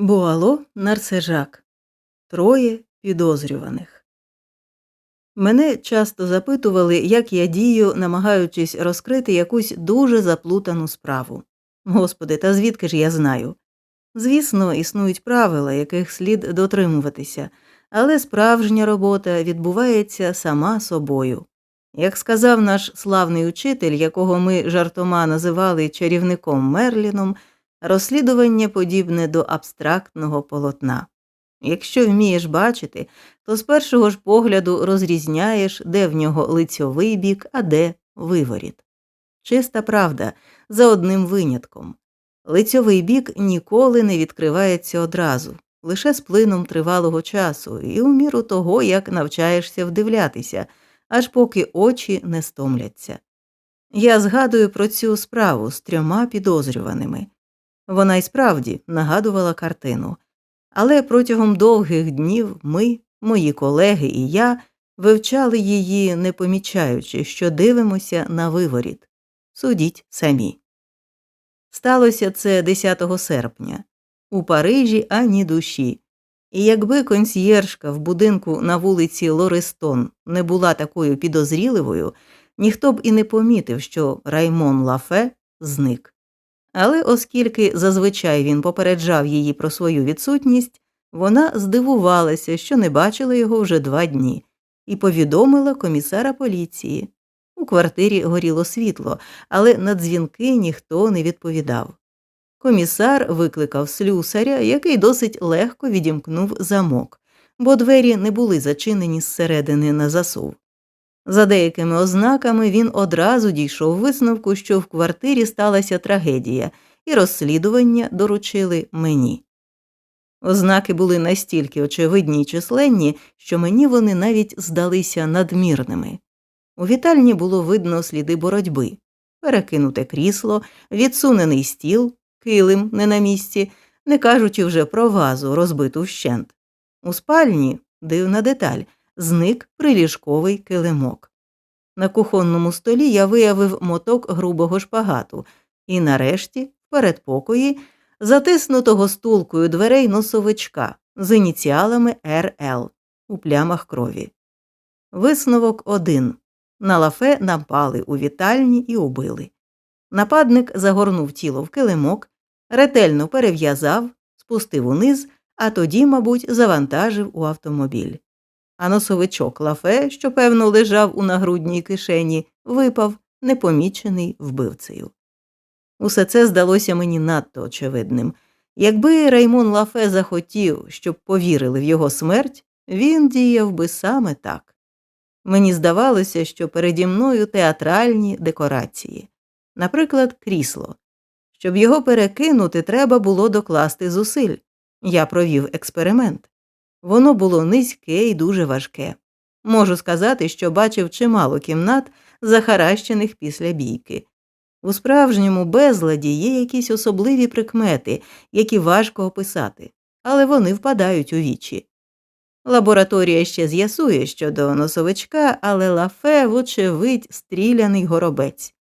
Буало Нарсежак. Троє підозрюваних. Мене часто запитували, як я дію, намагаючись розкрити якусь дуже заплутану справу. Господи, та звідки ж я знаю? Звісно, існують правила, яких слід дотримуватися, але справжня робота відбувається сама собою. Як сказав наш славний учитель, якого ми жартома називали чарівником Мерліном, розслідування подібне до абстрактного полотна. Якщо вмієш бачити, то з першого ж погляду розрізняєш, де в нього лицьовий бік, а де виворіт. Чиста правда, за одним винятком. Лицьовий бік ніколи не відкривається одразу, лише з плином тривалого часу, і у міру того, як навчаєшся вдивлятися, аж поки очі не стомляться. Я згадую про цю справу з трьома підозрюваними. Вона й справді нагадувала картину. Але протягом довгих днів ми, мої колеги і я вивчали її, не помічаючи, що дивимося на виворіт. Судіть самі. Сталося це 10 серпня. У Парижі ані душі. І якби консьєржка в будинку на вулиці Лористон не була такою підозріливою, ніхто б і не помітив, що Раймон Лафе зник. Але оскільки зазвичай він попереджав її про свою відсутність, вона здивувалася, що не бачила його вже два дні, і повідомила комісара поліції. У квартирі горіло світло, але на дзвінки ніхто не відповідав. Комісар викликав слюсаря, який досить легко відімкнув замок, бо двері не були зачинені зсередини на засув. За деякими ознаками він одразу дійшов висновку, що в квартирі сталася трагедія, і розслідування доручили мені. Ознаки були настільки очевидні й численні, що мені вони навіть здалися надмірними. У вітальні було видно сліди боротьби перекинуте крісло, відсунений стіл, килим не на місці, не кажучи вже про вазу, розбиту вщент. У спальні дивна деталь зник приліжковий килимок. На кухонному столі я виявив моток грубого шпагату, і нарешті, в передпокої, затиснутого стулкою дверей носовичка з ініціалами РЛ у плямах крові. Висновок один на лафе напали у вітальні і убили. Нападник загорнув тіло в килимок, ретельно перев'язав, спустив униз, а тоді, мабуть, завантажив у автомобіль а носовичок лафе, що певно лежав у нагрудній кишені, випав, непомічений вбивцею. Усе це здалося мені надто очевидним. Якби Раймон Лафе захотів, щоб повірили в його смерть, він діяв би саме так. Мені здавалося, що переді мною театральні декорації, наприклад, крісло. Щоб його перекинути, треба було докласти зусиль. Я провів експеримент. Воно було низьке і дуже важке. Можу сказати, що бачив чимало кімнат, захаращених після бійки. У справжньому безладі є якісь особливі прикмети, які важко описати, але вони впадають у вічі. Лабораторія ще з'ясує щодо носовичка, але лафе, вочевидь, стріляний горобець.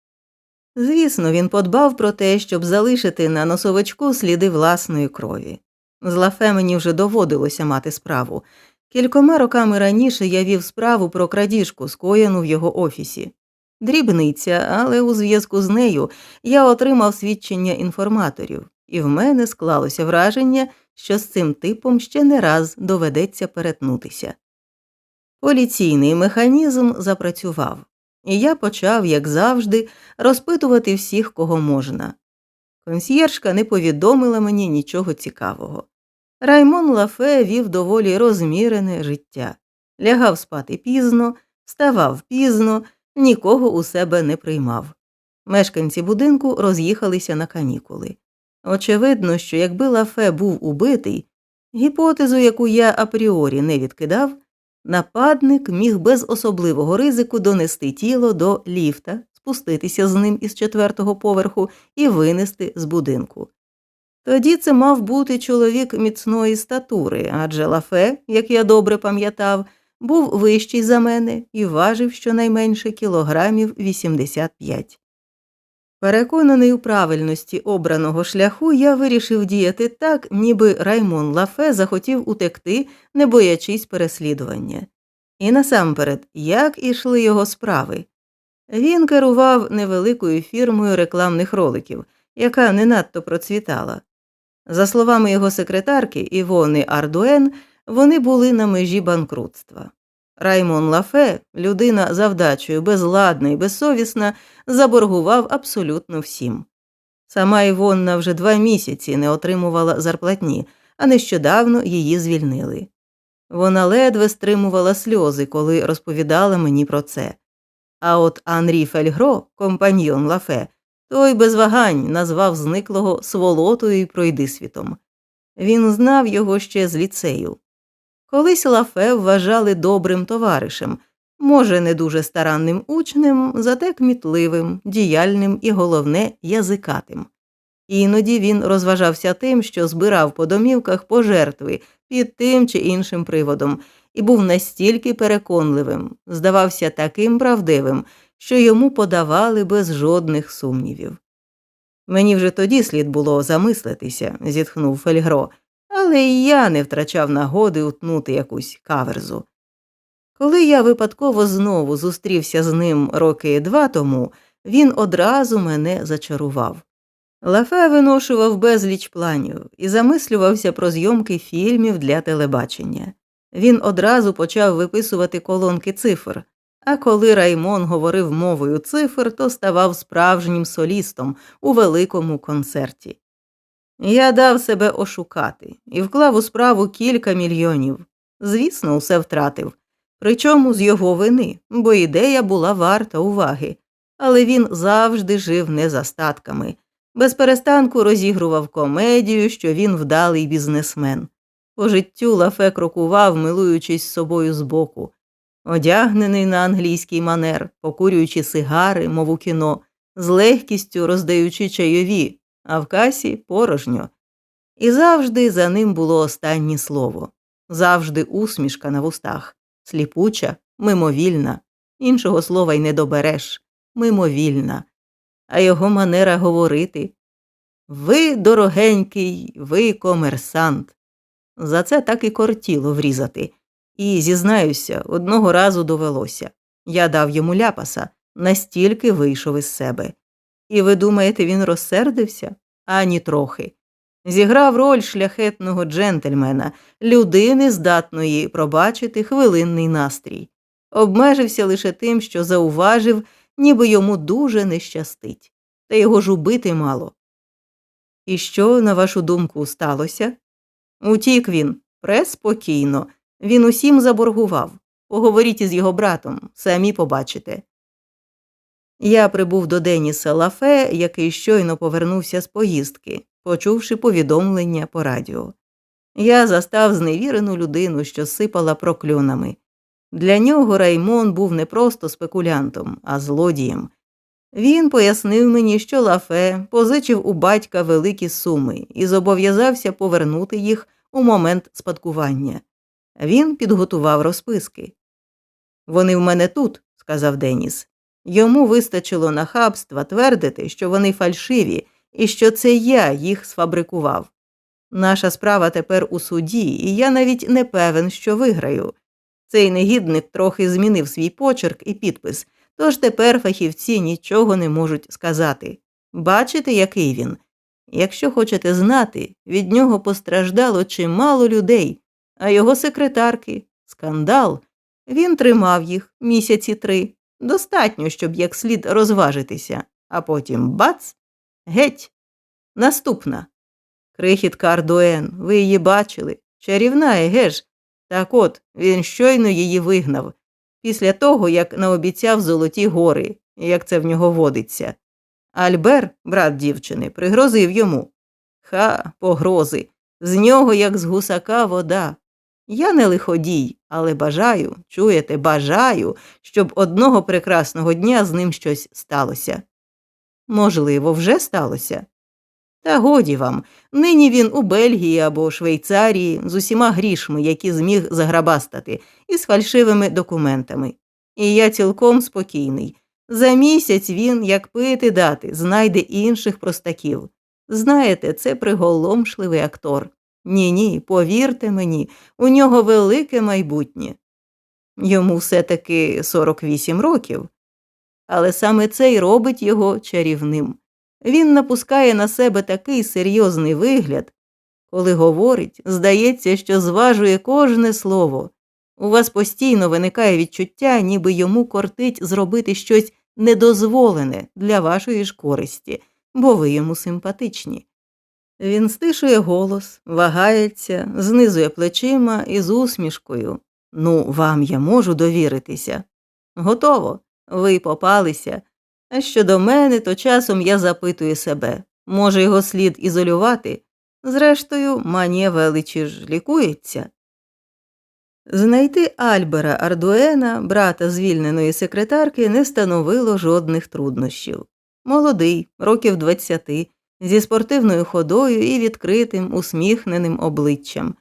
Звісно, він подбав про те, щоб залишити на носовичку сліди власної крові. З лафе мені вже доводилося мати справу. Кількома роками раніше я вів справу про крадіжку, скоєну в його офісі. Дрібниця, але у зв'язку з нею я отримав свідчення інформаторів, і в мене склалося враження, що з цим типом ще не раз доведеться перетнутися. Поліційний механізм запрацював, і я почав, як завжди, розпитувати всіх, кого можна. Консьєржка не повідомила мені нічого цікавого. Раймон Лафе вів доволі розмірене життя, лягав спати пізно, вставав пізно, нікого у себе не приймав. Мешканці будинку роз'їхалися на канікули. Очевидно, що якби Лафе був убитий, гіпотезу, яку я апріорі не відкидав, нападник міг без особливого ризику донести тіло до ліфта, спуститися з ним із четвертого поверху і винести з будинку. Тоді це мав бути чоловік міцної статури, адже лафе, як я добре пам'ятав, був вищий за мене і важив щонайменше кілограмів 85. Переконаний у правильності обраного шляху, я вирішив діяти так, ніби Раймон Лафе захотів утекти, не боячись переслідування. І насамперед, як ішли його справи. Він керував невеликою фірмою рекламних роликів, яка не надто процвітала. За словами його секретарки Івони Ардуен, вони були на межі банкрутства. Раймон Лафе, людина завдачою, безладна і безсовісна, заборгував абсолютно всім. Сама Івонна вже два місяці не отримувала зарплатні, а нещодавно її звільнили. Вона ледве стримувала сльози, коли розповідала мені про це. А от Анрі Фельгро, компаньйон Лафе, той без вагань назвав зниклого сволотою і пройдисвітом. Він знав його ще з ліцею. Колись Лафе вважали добрим товаришем, може, не дуже старанним учнем, зате кмітливим, діяльним і, головне, язикатим. Іноді він розважався тим, що збирав по домівках пожертви під тим чи іншим приводом, і був настільки переконливим, здавався таким правдивим, що йому подавали без жодних сумнівів. Мені вже тоді слід було замислитися, зітхнув Фельгро, але і я не втрачав нагоди утнути якусь каверзу. Коли я випадково знову зустрівся з ним роки два тому, він одразу мене зачарував. Лафе виношував безліч планів і замислювався про зйомки фільмів для телебачення. Він одразу почав виписувати колонки цифр, а коли Раймон говорив мовою цифр, то ставав справжнім солістом у великому концерті. Я дав себе ошукати і вклав у справу кілька мільйонів. Звісно, усе втратив, причому з його вини, бо ідея була варта уваги, але він завжди жив не за статками, без перестанку розігрував комедію, що він вдалий бізнесмен. По життю Лафе крокував, милуючись собою збоку, одягнений на англійський манер, покурюючи сигари, мов у кіно, з легкістю роздаючи чайові, а в касі порожньо. І завжди за ним було останнє слово, завжди усмішка на вустах, сліпуча, мимовільна, іншого слова й не добереш, мимовільна, а його манера говорити Ви, дорогенький, ви комерсант. За це так і кортіло врізати. І, зізнаюся, одного разу довелося. Я дав йому ляпаса, настільки вийшов із себе. І ви думаєте, він розсердився? Ані трохи. Зіграв роль шляхетного джентльмена, людини, здатної пробачити хвилинний настрій. Обмежився лише тим, що зауважив, ніби йому дуже не щастить, та його ж убити мало. І що, на вашу думку, сталося? Утік він преспокійно, він усім заборгував. Поговоріть із його братом, самі побачите. Я прибув до Деніса Лафе, який щойно повернувся з поїздки, почувши повідомлення по радіо. Я застав зневірену людину, що сипала прокльонами. Для нього Раймон був не просто спекулянтом, а злодієм. Він пояснив мені, що Лафе позичив у батька великі суми і зобов'язався повернути їх у момент спадкування. Він підготував розписки. Вони в мене тут, сказав Деніс. Йому вистачило нахабства твердити, що вони фальшиві і що це я їх сфабрикував. Наша справа тепер у суді, і я навіть не певен, що виграю. Цей негідник трохи змінив свій почерк і підпис, тож тепер фахівці нічого не можуть сказати. Бачите, який він? Якщо хочете знати, від нього постраждало чимало людей, а його секретарки скандал. Він тримав їх місяці три. Достатньо, щоб як слід розважитися, а потім бац, геть. Наступна. Крихітка Ардуен, ви її бачили. Чарівна, еге ж. Так от, він щойно її вигнав, після того, як наобіцяв золоті гори, як це в нього водиться. Альбер, брат дівчини, пригрозив йому. Ха, погрози. З нього, як з гусака, вода. Я не лиходій, але бажаю, чуєте, бажаю, щоб одного прекрасного дня з ним щось сталося. Можливо, вже сталося. Та годі вам, нині він у Бельгії або Швейцарії з усіма грішми, які зміг заграбастати, і з фальшивими документами. І я цілком спокійний. За місяць він, як пити дати, знайде інших простаків. Знаєте, це приголомшливий актор. Ні, ні, повірте мені, у нього велике майбутнє. Йому все таки 48 років. Але саме це й робить його чарівним. Він напускає на себе такий серйозний вигляд, коли говорить, здається, що зважує кожне слово. У вас постійно виникає відчуття, ніби йому кортить зробити щось недозволене для вашої ж користі, бо ви йому симпатичні. Він стишує голос, вагається, знизує плечима і з усмішкою. Ну, вам я можу довіритися. Готово, ви попалися. А щодо мене, то часом я запитую себе може, його слід ізолювати? Зрештою, манія величі ж лікується. Знайти Альбера Ардуена, брата звільненої секретарки, не становило жодних труднощів. Молодий, років двадцяти, зі спортивною ходою і відкритим, усміхненим обличчям.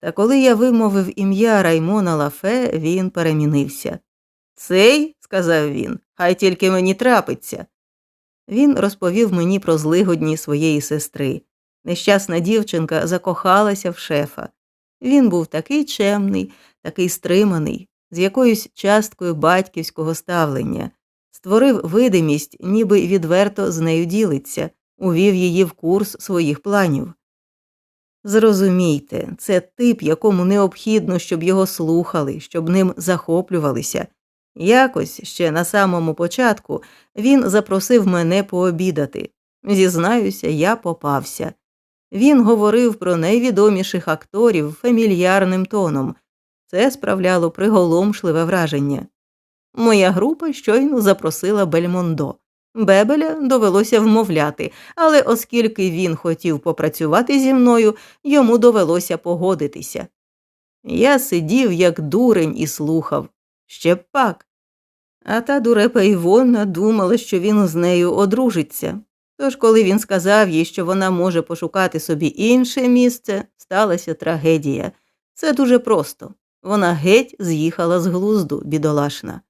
Та коли я вимовив ім'я Раймона Лафе, він перемінився. Цей, сказав він, хай тільки мені трапиться. Він розповів мені про злигодні своєї сестри. Нещасна дівчинка закохалася в шефа. Він був такий чемний, такий стриманий, з якоюсь часткою батьківського ставлення, створив видимість, ніби відверто з нею ділиться, увів її в курс своїх планів. Зрозумійте, це тип, якому необхідно, щоб його слухали, щоб ним захоплювалися. Якось ще на самому початку він запросив мене пообідати. Зізнаюся, я попався. Він говорив про найвідоміших акторів фамільярним тоном. Це справляло приголомшливе враження. Моя група щойно запросила Бельмондо. Бебеля довелося вмовляти, але оскільки він хотів попрацювати зі мною, йому довелося погодитися. Я сидів, як дурень, і слухав ще пак. А та дурепа Івонна думала, що він з нею одружиться. Тож, коли він сказав їй, що вона може пошукати собі інше місце, сталася трагедія. Це дуже просто. Вона геть з'їхала з глузду, бідолашна.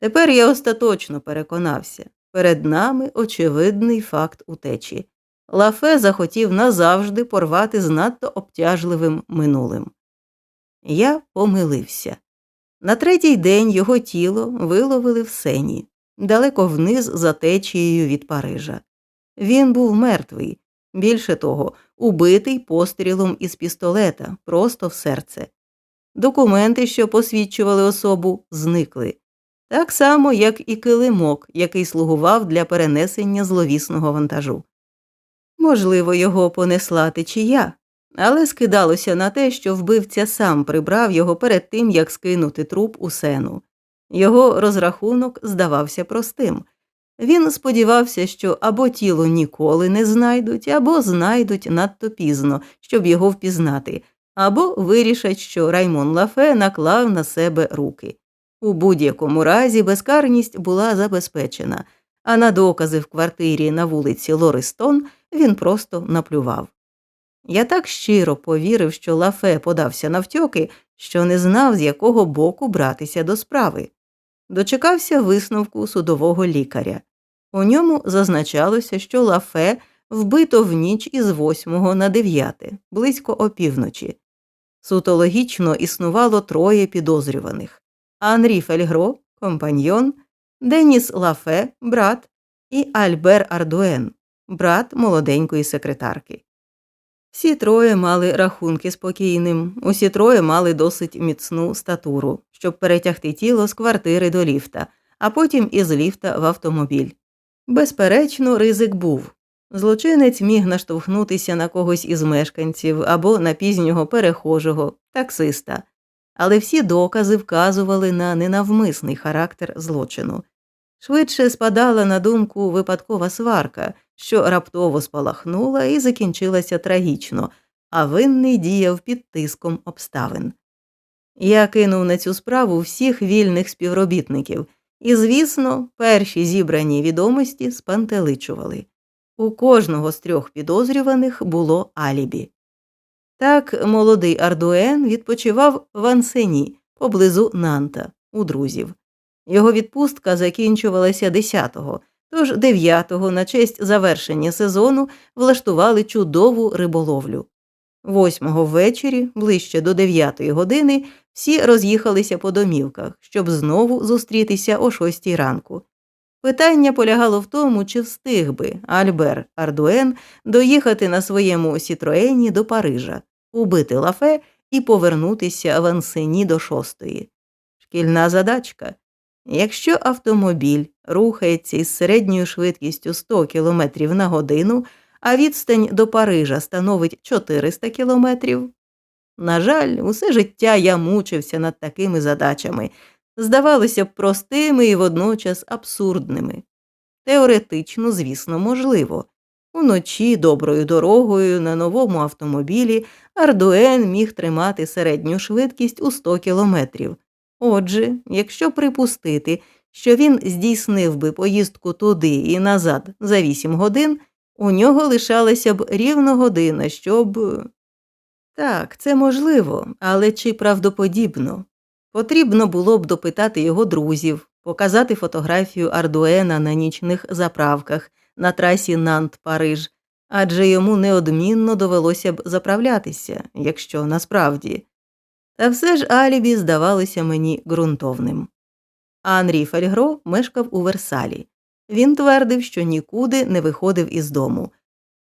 Тепер я остаточно переконався перед нами очевидний факт утечі. Лафе захотів назавжди порвати з надто обтяжливим минулим. Я помилився. На третій день його тіло виловили в сені, далеко вниз за течією від Парижа. Він був мертвий, більше того, убитий пострілом із пістолета просто в серце. Документи, що посвідчували особу, зникли, так само, як і килимок, який слугував для перенесення зловісного вантажу. Можливо, його понесла течія, але скидалося на те, що вбивця сам прибрав його перед тим, як скинути труп у сену. Його розрахунок здавався простим. Він сподівався, що або тіло ніколи не знайдуть, або знайдуть надто пізно, щоб його впізнати, або вирішать, що Раймон Лафе наклав на себе руки. У будь-якому разі безкарність була забезпечена, а на докази в квартирі на вулиці Лористон він просто наплював. Я так щиро повірив, що Лафе подався навтьоки, що не знав, з якого боку братися до справи. Дочекався висновку судового лікаря. У ньому зазначалося, що Лафе вбито в ніч із 8 на 9, близько опівночі. Суто логічно існувало троє підозрюваних Анрі Фельгро, компаньйон, Деніс Лафе, брат, і Альбер Ардуен, брат молоденької секретарки. Всі троє мали рахунки спокійним, усі троє мали досить міцну статуру, щоб перетягти тіло з квартири до ліфта, а потім із ліфта в автомобіль. Безперечно, ризик був. Злочинець міг наштовхнутися на когось із мешканців або на пізнього перехожого, таксиста, але всі докази вказували на ненавмисний характер злочину. Швидше спадала на думку випадкова сварка, що раптово спалахнула і закінчилася трагічно, а винний діяв під тиском обставин. Я кинув на цю справу всіх вільних співробітників, і, звісно, перші зібрані відомості спантеличували. У кожного з трьох підозрюваних було алібі. Так молодий Ардуен відпочивав в Ансені поблизу Нанта у друзів. Його відпустка закінчувалася 10-го, тож 9-го на честь завершення сезону влаштували чудову риболовлю. Восьмого ввечері, ближче до 9 години, всі роз'їхалися по домівках, щоб знову зустрітися о 6 ранку. Питання полягало в тому, чи встиг би Альбер Ардуен доїхати на своєму Сітроені до Парижа, убити лафе і повернутися в Ансені до шостої. Шкільна задачка. Якщо автомобіль рухається із середньою швидкістю 100 км на годину, а відстань до Парижа становить 400 кілометрів. На жаль, усе життя я мучився над такими задачами, здавалося б, простими і водночас абсурдними. Теоретично, звісно, можливо. Уночі доброю дорогою на новому автомобілі Ардуен міг тримати середню швидкість у 100 кілометрів. Отже, якщо припустити, що він здійснив би поїздку туди і назад за 8 годин, у нього лишалася б рівно година, щоб. Так, це можливо, але чи правдоподібно? Потрібно було б допитати його друзів, показати фотографію Ардуена на нічних заправках на трасі Нант Париж, адже йому неодмінно довелося б заправлятися, якщо насправді. Та все ж алібі здавалося мені ґрунтовним. Анрі Фельгро мешкав у Версалі. Він твердив, що нікуди не виходив із дому.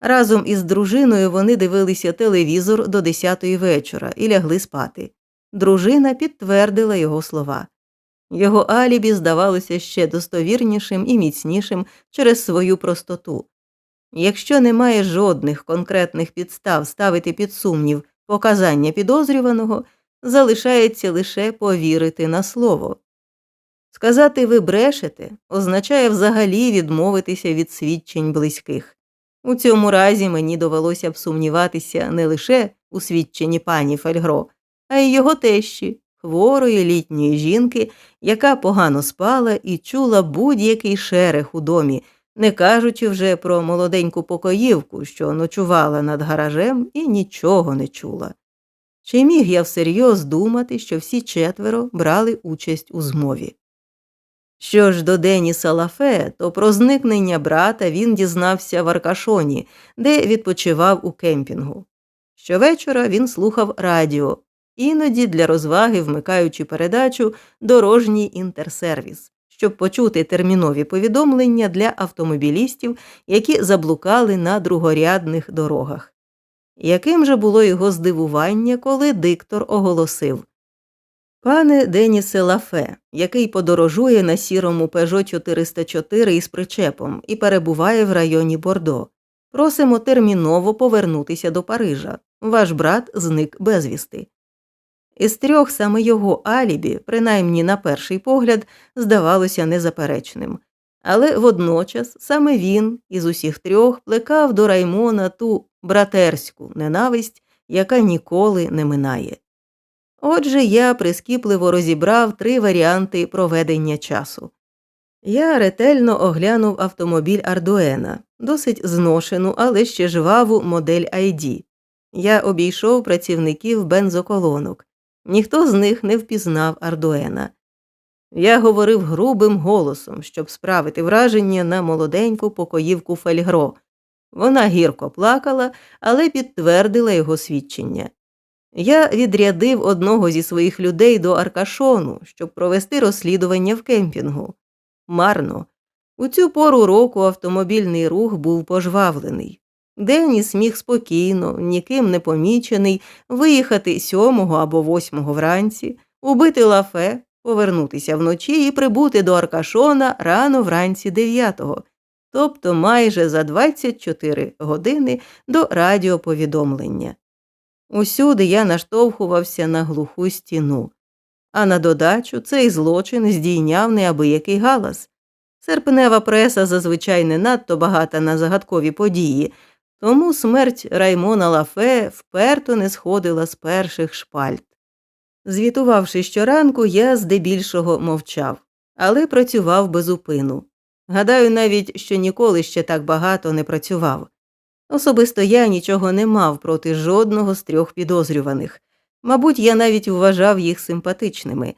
Разом із дружиною вони дивилися телевізор до 10-ї вечора і лягли спати. Дружина підтвердила його слова. Його алібі здавалося ще достовірнішим і міцнішим через свою простоту. Якщо немає жодних конкретних підстав ставити під сумнів показання підозрюваного, залишається лише повірити на слово. Сказати ви брешете означає взагалі відмовитися від свідчень близьких. У цьому разі мені довелося б сумніватися не лише у свідченні пані Фельгро, а й його тещі, хворої літньої жінки, яка погано спала і чула будь-який шерех у домі, не кажучи вже про молоденьку покоївку, що ночувала над гаражем і нічого не чула. Чи міг я всерйоз думати, що всі четверо брали участь у змові? Що ж до Деніса Лафе, то про зникнення брата він дізнався в Аркашоні, де відпочивав у кемпінгу. Щовечора він слухав радіо, іноді для розваги вмикаючи передачу Дорожній інтерсервіс, щоб почути термінові повідомлення для автомобілістів, які заблукали на другорядних дорогах. Яким же було його здивування, коли диктор оголосив Пане Денісе Лафе, який подорожує на сірому Пежо 404 із причепом і перебуває в районі Бордо, просимо терміново повернутися до Парижа. Ваш брат зник безвісти. Із трьох саме його алібі, принаймні на перший погляд, здавалося незаперечним. Але водночас саме він із усіх трьох плекав до Раймона ту братерську ненависть, яка ніколи не минає. Отже, я прискіпливо розібрав три варіанти проведення часу. Я ретельно оглянув автомобіль Ардуена, досить зношену, але ще жваву модель ID. Я обійшов працівників бензоколонок. Ніхто з них не впізнав Ардуена. Я говорив грубим голосом, щоб справити враження на молоденьку покоївку Фельгро. Вона гірко плакала, але підтвердила його свідчення. Я відрядив одного зі своїх людей до Аркашону, щоб провести розслідування в кемпінгу. Марно. У цю пору року автомобільний рух був пожвавлений. Деніс міг спокійно, ніким не помічений, виїхати сьомого або восьмого вранці, убити лафе, повернутися вночі і прибути до Аркашона рано вранці дев'ятого, тобто майже за 24 години до радіоповідомлення. Усюди я наштовхувався на глуху стіну, а на додачу цей злочин здійняв неабиякий галас. Серпнева преса зазвичай не надто багата на загадкові події, тому смерть Раймона Лафе вперто не сходила з перших шпальт. Звітувавши щоранку, я здебільшого мовчав, але працював безупину. Гадаю навіть, що ніколи ще так багато не працював. Особисто я нічого не мав проти жодного з трьох підозрюваних. Мабуть, я навіть вважав їх симпатичними,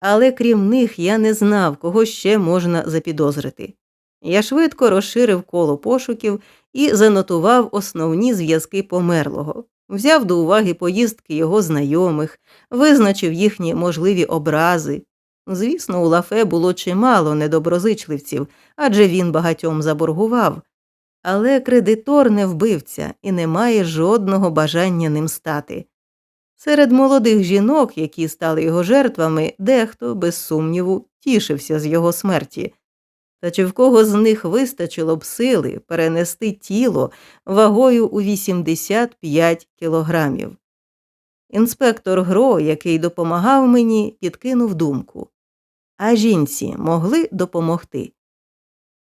але крім них я не знав, кого ще можна запідозрити. Я швидко розширив коло пошуків і занотував основні зв'язки померлого, взяв до уваги поїздки його знайомих, визначив їхні можливі образи. Звісно, у лафе було чимало недоброзичливців, адже він багатьом заборгував. Але кредитор не вбивця і не має жодного бажання ним стати. Серед молодих жінок, які стали його жертвами, дехто, без сумніву, тішився з його смерті. Та чи в кого з них вистачило б сили перенести тіло вагою у 85 кілограмів? Інспектор Гро, який допомагав мені, підкинув думку. А жінці могли допомогти?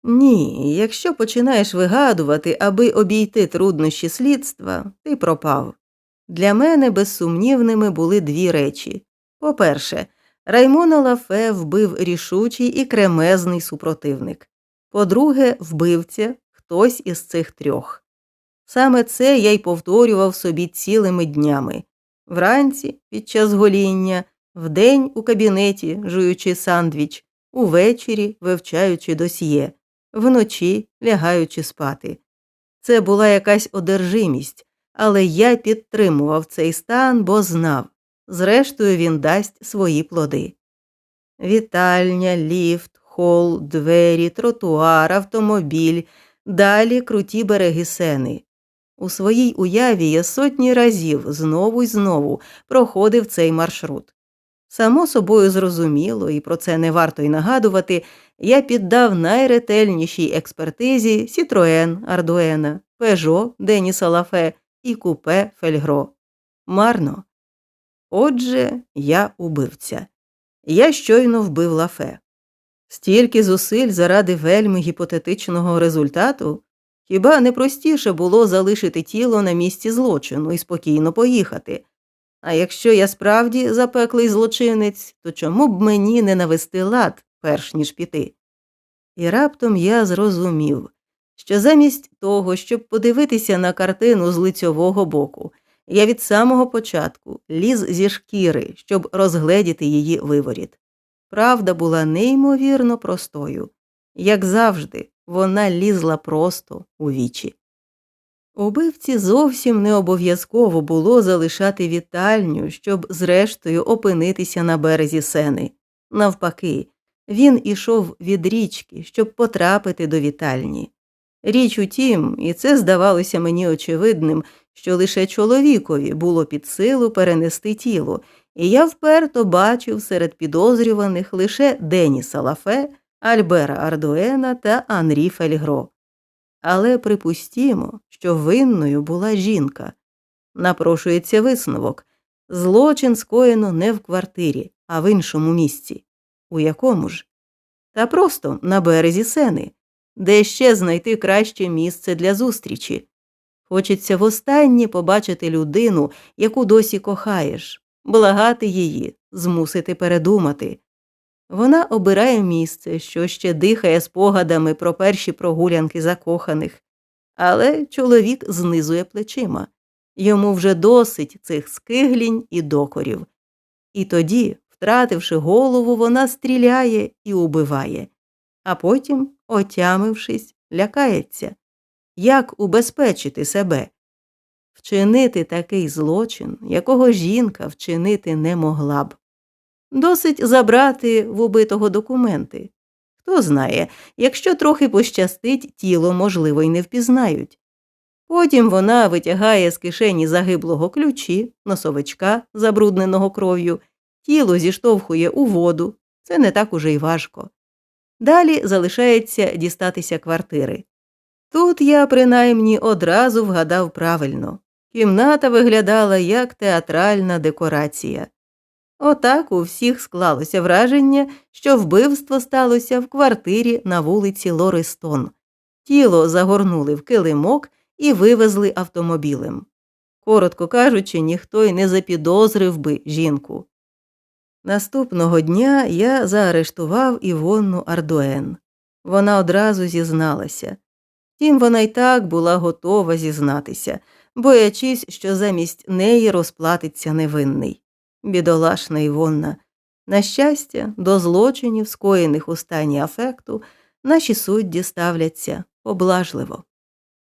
Ні, якщо починаєш вигадувати, аби обійти труднощі слідства, ти пропав. Для мене безсумнівними були дві речі. По-перше, Раймона Лафе вбив рішучий і кремезний супротивник. По-друге, вбивця хтось із цих трьох. Саме це я й повторював собі цілими днями вранці під час гоління, вдень у кабінеті, жуючи сандвіч, увечері вивчаючи досьє, вночі лягаючи спати. Це була якась одержимість, але я підтримував цей стан, бо знав зрештою він дасть свої плоди. Вітальня, ліфт, хол, двері, тротуар, автомобіль, далі круті береги сени. У своїй уяві я сотні разів знову й знову проходив цей маршрут. Само собою зрозуміло, і про це не варто й нагадувати, я піддав найретельнішій експертизі Сітроен Ардуена, Пежо Деніса Лафе і купе Фельгро. Марно. Отже, я убивця. Я щойно вбив лафе. Стільки зусиль заради вельми гіпотетичного результату, хіба не простіше було залишити тіло на місці злочину і спокійно поїхати. А якщо я справді запеклий злочинець, то чому б мені не навести лад, перш ніж піти? І раптом я зрозумів, що замість того, щоб подивитися на картину з лицьового боку, я від самого початку ліз зі шкіри, щоб розгледіти її виворіт. Правда була неймовірно простою. Як завжди, вона лізла просто у вічі. Убивці зовсім не обов'язково було залишати вітальню, щоб, зрештою, опинитися на березі сени. Навпаки, він ішов від річки, щоб потрапити до вітальні. Річ у тім, і це здавалося мені очевидним, що лише чоловікові було під силу перенести тіло, і я вперто бачив серед підозрюваних лише Деніса Лафе, Альбера Ардуена та Анрі Фельгро. Але припустімо, що винною була жінка. Напрошується висновок злочин скоєно не в квартирі, а в іншому місці. У якому ж? Та просто на березі сени, де ще знайти краще місце для зустрічі. Хочеться востаннє побачити людину, яку досі кохаєш, благати її, змусити передумати. Вона обирає місце, що ще дихає спогадами про перші прогулянки закоханих, але чоловік знизує плечима. Йому вже досить цих скиглінь і докорів. І тоді, втративши голову, вона стріляє і убиває, а потім, отямившись, лякається як убезпечити себе, вчинити такий злочин, якого жінка вчинити не могла б. Досить забрати в убитого документи. Хто знає, якщо трохи пощастить, тіло, можливо, й не впізнають. Потім вона витягає з кишені загиблого ключі, носовичка, забрудненого кров'ю, тіло зіштовхує у воду, це не так уже й важко. Далі залишається дістатися квартири. Тут я принаймні одразу вгадав правильно кімната виглядала як театральна декорація. Отак у всіх склалося враження, що вбивство сталося в квартирі на вулиці Лористон. Тіло загорнули в килимок і вивезли автомобілем. Коротко кажучи, ніхто й не запідозрив би жінку. Наступного дня я заарештував Івонну Ардуен. Вона одразу зізналася. Втім, вона й так була готова зізнатися, боячись, що замість неї розплатиться невинний. Бідолашна Івонна. На щастя, до злочинів, скоєних у стані афекту, наші судді ставляться поблажливо.